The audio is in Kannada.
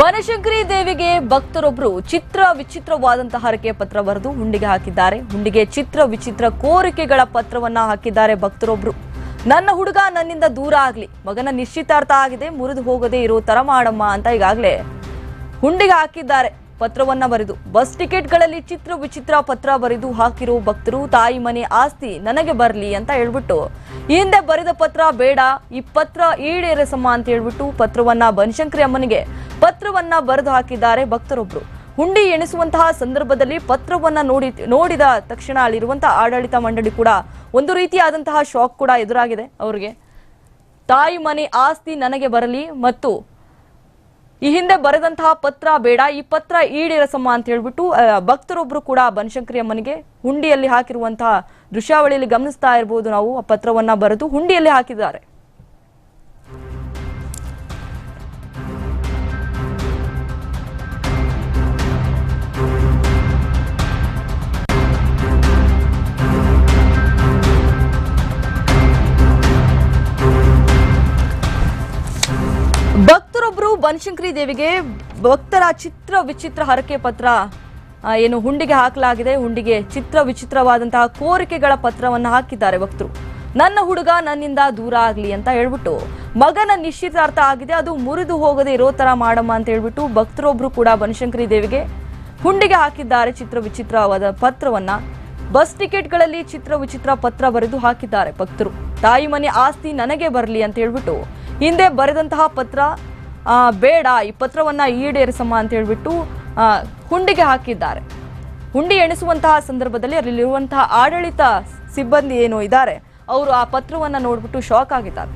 ಬನಶಂಕರಿ ದೇವಿಗೆ ಭಕ್ತರೊಬ್ಬರು ಚಿತ್ರ ವಿಚಿತ್ರವಾದಂತಹ ಹರಕೆ ಪತ್ರ ಬರೆದು ಹುಂಡಿಗೆ ಹಾಕಿದ್ದಾರೆ. ಹುಂಡಿಗೆ ಚಿತ್ರ ವಿಚಿತ್ರ ಕೋರಿಕೆಗಳ ಪತ್ರವನ್ನ ಹಾಕಿದ್ದಾರೆ ಭಕ್ತರೊಬ್ಬರು ನನ್ನ ಹುಡುಗ ನನ್ನಿಂದ ದೂರ ಆಗ್ಲಿ, ಮಗನ ನಿಶ್ಚಿತಾರ್ಥ ಆಗಿದೆ, ಮುರಿದು ಹೋಗದೆ ಇರೋ ತರ ಮಾಡಮ್ಮ ಅಂತ ಈಗಾಗಲೇ ಹುಂಡಿಗೆ ಹಾಕಿದ್ದಾರೆ. ಪತ್ರವನ್ನ ಬರೆದು. ಬಸ್ ಟಿಕೆಟ್ಗಳಲ್ಲಿ ಚಿತ್ರ ವಿಚಿತ್ರ ಪತ್ರ ಬರೆದು ಹಾಕಿರೋ ಭಕ್ತರು, ತಾಯಿ ಮನೆ ಆಸ್ತಿ ನನಗೆ ಬರಲಿ ಅಂತ ಹೇಳ್ಬಿಟ್ಟು. ಹಿಂದೆ ಬರೆದ ಪತ್ರ ಬೇಡ, ಈ ಪತ್ರ ಈಡೇರಸಮ್ಮ ಅಂತ ಹೇಳ್ಬಿಟ್ಟು ಪತ್ರವನ್ನ ಬನಶಂಕರಿ ಅಮ್ಮನಿಗೆ ಪತ್ರವನ್ನ ಬರೆದು ಹಾಕಿದ್ದಾರೆ ಭಕ್ತರೊಬ್ರು. ಹುಂಡಿ ಎಣಿಸುವಂತಹ ಸಂದರ್ಭದಲ್ಲಿ ಪತ್ರವನ್ನ ನೋಡಿ, ನೋಡಿದ ತಕ್ಷಣ ಅಲ್ಲಿರುವಂತಹ ಆಡಳಿತ ಮಂಡಳಿ ಕೂಡ ಒಂದು ರೀತಿಯಾದಂತಹ ಶಾಕ್ ಕೂಡ ಎದುರಾಗಿದೆ ಅವರಿಗೆ. ತಾಯಿ ಮನೆ ಆಸ್ತಿ ನನಗೆ ಬರಲಿ ಮತ್ತು ಈ ಹಿಂದೆ ಬರೆದಂತಹ ಪತ್ರ ಬೇಡ, ಈ ಪತ್ರ ಈಡೇರಸಮ್ಮ ಅಂತ ಹೇಳ್ಬಿಟ್ಟು ಭಕ್ತರೊಬ್ರು ಕೂಡ ಬನಶಂಕರಿ ಅಮ್ಮನಿಗೆ ಹುಂಡಿಯಲ್ಲಿ ಹಾಕಿರುವಂತಹ ದೃಶ್ಯಾವಳಿಯಲ್ಲಿ ಗಮನಿಸ್ತಾ ಇರಬಹುದು ನಾವು ಆ ಪತ್ರವನ್ನ ಬರೆದು, ಹುಂಡಿಯಲ್ಲಿ ಹಾಕಿದ್ದಾರೆ. ಬನಶಂಕರಿ ದೇವಿಗೆ ಭಕ್ತರ ಚಿತ್ರ ವಿಚಿತ್ರ ಹರಕೆ ಪತ್ರ ಏನು ಹುಂಡಿಗೆ ಹಾಕಲಾಗಿದೆ. ಹುಂಡಿಗೆ ಚಿತ್ರ ವಿಚಿತ್ರವಾದಂತಹ ಕೋರಿಕೆಗಳ ಪತ್ರವನ್ನು ಹಾಕಿದ್ದಾರೆ ಭಕ್ತರು. ನನ್ನ ಹುಡುಗ ನನ್ನಿಂದ ದೂರ ಆಗಲಿ ಅಂತ ಹೇಳ್ಬಿಟ್ಟು, ಮಗನ ನಿಶ್ಚಿತಾರ್ಥ ಆಗಿದೆ, ಅದು ಮುರಿದು ಹೋಗದೆ ಇರೋ ಥರ ಮಾಡಮ್ಮ ಅಂತ ಹೇಳ್ಬಿಟ್ಟು ಭಕ್ತರೊಬ್ರು ಕೂಡ ಬನಶಂಕರಿ ದೇವಿಗೆ ಹುಂಡಿಗೆ ಹಾಕಿದ್ದಾರೆ ಚಿತ್ರ ವಿಚಿತ್ರವಾದ ಪತ್ರವನ್ನ. ಬಸ್ ಟಿಕೆಟ್ಗಳಲ್ಲಿ ಚಿತ್ರ ವಿಚಿತ್ರ ಪತ್ರ ಬರೆದು ಹಾಕಿದ್ದಾರೆ ಭಕ್ತರು. ತಾಯಿ ಮನೆ ಆಸ್ತಿ ನನಗೆ ಬರಲಿ ಅಂತ ಹೇಳ್ಬಿಟ್ಟು ಹಿಂದೆ ಬರೆದಂತಹ ಪತ್ರ ಬೇಡ, ಈ ಪತ್ರವನ್ನು ಈಡೇರಿಸಮ್ಮ ಅಂತ ಹೇಳಿಬಿಟ್ಟು ಹುಂಡಿಗೆ ಹಾಕಿದ್ದಾರೆ. ಹುಂಡಿ ಎಣಿಸುವಂತಹ ಸಂದರ್ಭದಲ್ಲಿ ಅಲ್ಲಿರುವಂತಹ ಆಡಳಿತ ಸಿಬ್ಬಂದಿ ಏನು ಇದ್ದಾರೆ. ಅವರು ಆ ಪತ್ರವನ್ನು ನೋಡ್ಬಿಟ್ಟು ಶಾಕ್ ಆಗಿದ್ದಾರೆ.